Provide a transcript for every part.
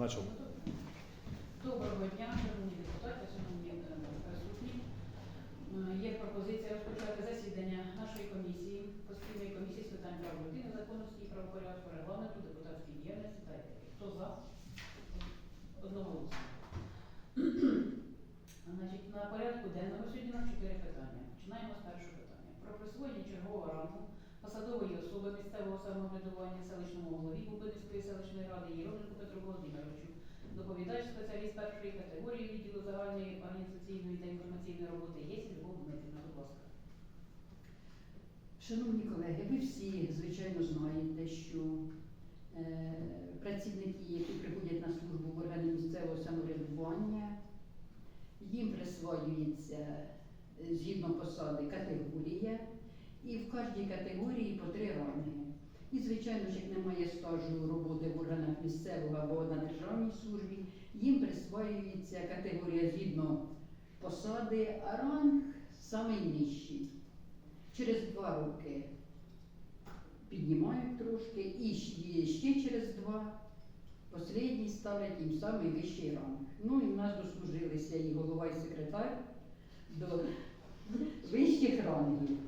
На чому? Доброго дня, шановні депутати, шановні е, присутні. Е, Є пропозиція розпочати засідання нашої комісії, постійної комісії з питань прав людини, законності і правопорядку, регламенту, депутатської діяльності та. Хто за? Одноголосно. Значить, на порядку денному сьогодні у нас чотири питання. Починаємо з першого питання. Про присвоєння чергового рангу посадової особи місцевого самоврядування селищному голові Купинської селищної ради Єроменку Петру Володимировичу. Доповідач спеціаліст першої категорії відділу загальної організаційної та інформаційної роботи є Любов Дмитрівна, будь ласка. Шановні колеги, ви всі, звичайно, знаєте, що е, працівники, які приходять на службу в органи місцевого самоврядування, їм присвоюється е, згідно посади категорія, і в кожній категорії по три ранги. І, звичайно ж, як немає стажу роботи в органах місцевого або на державній службі, їм присвоюється категорія згідно посади, а ранг самий нижчий. Через два роки піднімають трошки, і ще, через два останній ставлять їм самий вищий ранг. Ну і в нас дослужилися і голова, і секретар до вищих рангів.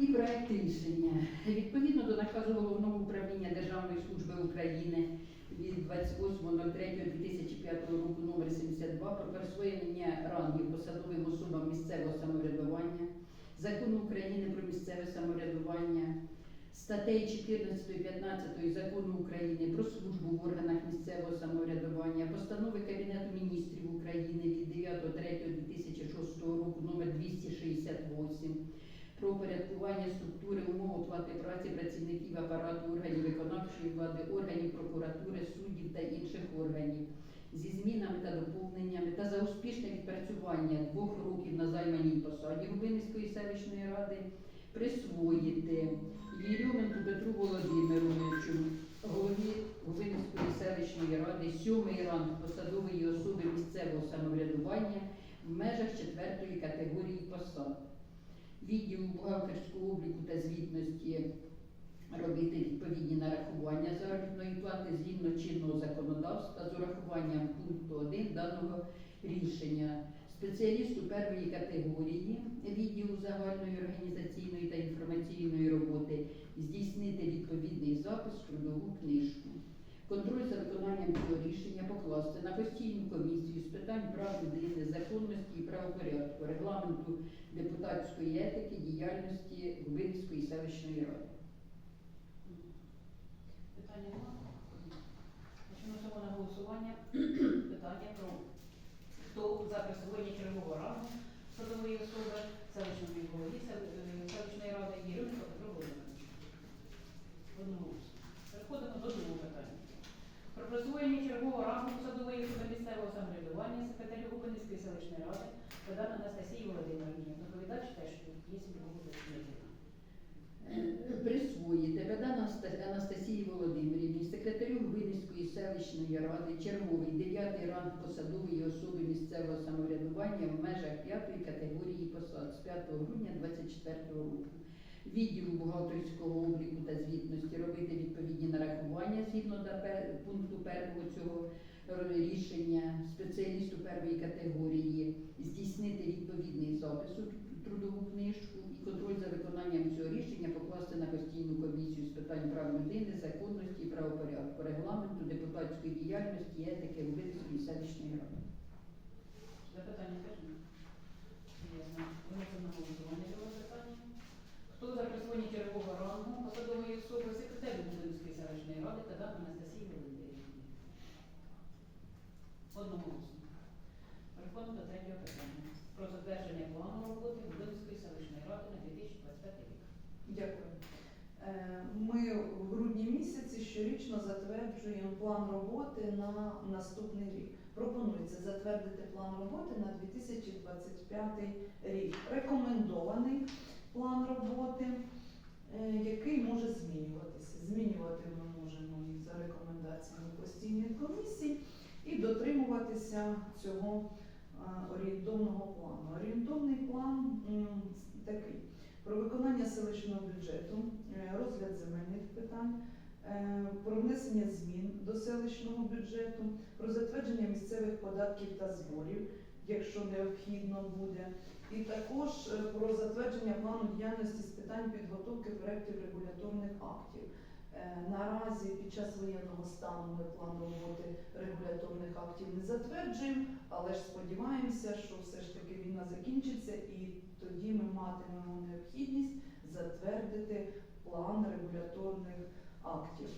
І проект рішення. Відповідно до наказу Головного управління Державної служби України від 28.03.2005 року номер 72 про присвоєння рангів посадовим особам місцевого самоврядування, Закону України про місцеве самоврядування, статей 14 15 Закону України про службу в органах місцевого самоврядування, постанови Кабінету міністрів України від 9.03.2006 року номер 268 про упорядкування структури умов оплати праці працівників апарату органів виконавчої влади, органів прокуратури, суддів та інших органів. Зі змінами та доповненнями та за успішне відпрацювання двох років на займаній посаді Губинської селищної ради присвоїти Єрьоменку Петру Володимировичу, голові Губинської селищної ради, сьомий ранг посадової особи місцевого самоврядування в межах четвертої категорії посад відділу бухгалтерського обліку та звітності робити відповідні нарахування заробітної плати згідно чинного законодавства з урахуванням пункту 1 даного рішення. Спеціалісту першої категорії відділу загальної організаційної та інформаційної роботи здійснити відповідний запис в трудову книжку. Контроль за виконанням цього рішення покласти на постійну комісію з питань прав людини, законності і правопорядку, регламенту депутатської етики, діяльності Губинської селищної ради. Питання немає? На голосування питання про хто за присвоєння чергового рангу посадової особи селищної голові е, селищної ради Єроменко Петру Володимировичу. Одноголосно. Переходимо до другого питання. Присвоєння чергового рангу посадової особи місцевого самоврядування секретарю Губинської селищної ради Богдан Анастасії Володимирівні. Доповідач теж є. Е, Присвоїти Бедан Анастасії Володимирівні, секретарю Губинської селищної ради, черговий дев'ятий ранг посадової особи місцевого самоврядування в межах п'ятої категорії посад з 5 грудня 2024 року. Відділу бухгалтерського обліку та звітності робити відповідні нарахування згідно до пункту першого цього рішення спеціалісту першої категорії здійснити відповідний запис у трудову книжку і контроль за виконанням цього рішення покласти на постійну комісію з питань прав людини, законності і правопорядку, регламенту, депутатської діяльності, етики Губинської селищної ради. Запитання теж немає? Ясно. Виносимо на голосування цього питання. Хто за присвоєння чергового рангу посадової особи секретарю Губинської селищної ради Кадан Анастасії Володимирівні? Одноголосно. Переходимо до третього питання. Про затвердження плану роботи Губинської селищної ради на 2025 рік. Дякую. Е, Ми в грудні місяці щорічно затверджуємо план роботи на наступний рік. Пропонується затвердити план роботи на 2025 рік. Рекомендований план роботи, е, який може змінюватися. Змінювати ми можемо і за рекомендаціями постійних комісій і дотримуватися цього орієнтовного плану. Орієнтовний план такий про виконання селищного бюджету, е, розгляд земельних питань, е, про внесення змін до селищного бюджету, про затвердження місцевих податків та зборів, якщо необхідно буде, і також е, про затвердження плану діяльності з питань підготовки проєктів регуляторних актів. Е, Наразі під час воєнного стану ми план роботи регуляторних актів не затверджуємо, але ж сподіваємося, що все ж таки війна закінчиться і тоді ми матимемо необхідність затвердити план регуляторних актів.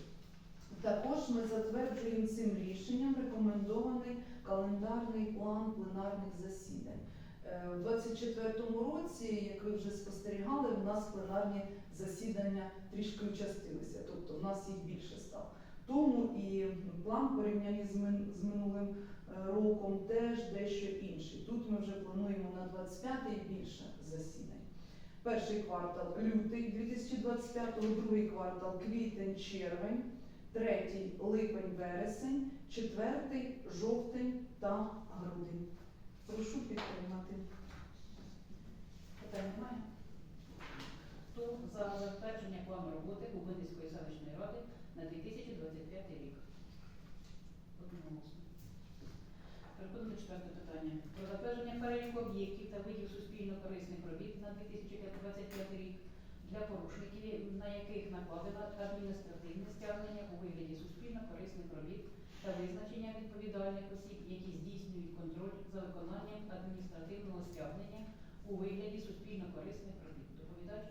Також ми затверджуємо цим рішенням рекомендований календарний план пленарних засідань. Е, У 2024 році, як ви вже спостерігали, у нас пленарні засідання трішки участилися, тобто в нас їх більше стало. Тому і план порівнянні з мин- з минулим е, роком теж дещо інший. Тут ми вже плануємо на 25-й більше засідань. Перший квартал лютий 2025, другий квартал квітень, червень, третій липень, вересень, четвертий жовтень та грудень. Прошу підтримати. Питань немає? За затвердження плану роботи Губинської селищної ради на 2025 рік? Одноголосно. Переходимо до четвертого питання. Про затвердження переліку об'єктів та видів суспільно-корисних робіт на 2025 рік для порушників, на яких накладено адміністративне стягнення у вигляді суспільно-корисних робіт та визначення відповідальних осіб, які здійснюють контроль за виконанням адміністративного стягнення у вигляді суспільно-корисних робіт. Доповідач.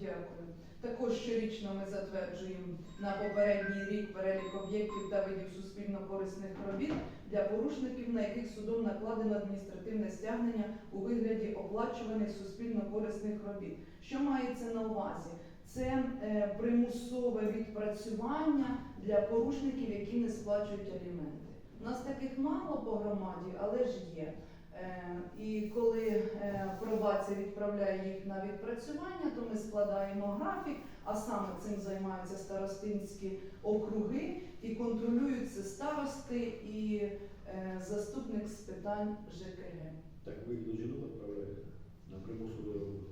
Дякую. Також щорічно ми затверджуємо на попередній рік перелік об'єктів та видів суспільно-корисних робіт для порушників, на яких судом накладено адміністративне стягнення у вигляді оплачуваних суспільно-корисних робіт. Що мається на увазі? Це е, примусове відпрацювання для порушників, які не сплачують аліменти. У нас таких мало по громаді, але ж є. Е, І коли е, пробація відправляє їх на відпрацювання, то ми складаємо графік, а саме цим займаються старостинські округи і контролюють це старости і е, заступник з питань ЖКГ. Так ви їх до жінок відправляєте на примусову роботу.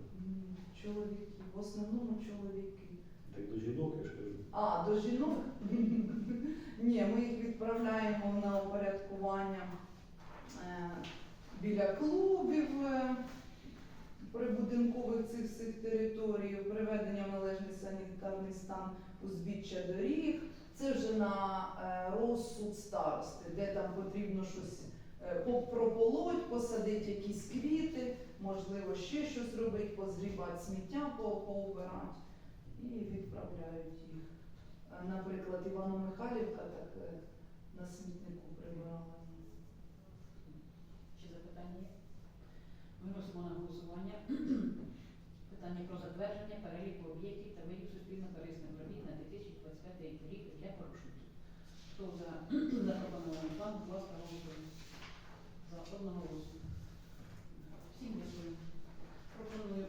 Чоловіки, в основному чоловіки. Так до жінок, я ж кажу. А, до жінок? Ні, ми їх відправляємо на упорядкування біля клубів, е, прибудинкових цих всіх територій, приведення належний санітарний стан узбіччя доріг. Це вже на е, розсуд старости, де там потрібно щось е, прополоть, посадити якісь квіти, можливо, ще щось робити, позгрібати сміття, по- поубирати і відправляють їх. Наприклад, Івано-Михайлівка так на смітнику прибирала. Запитання? Виносимо на голосування питання про затвердження переліку об'єктів та видів суспільно-корисних робіт на 2025 рік для порушників. Хто за запропонований план, будь ласка, голосуємо. За одноголосно. Всім дякую. Пропоную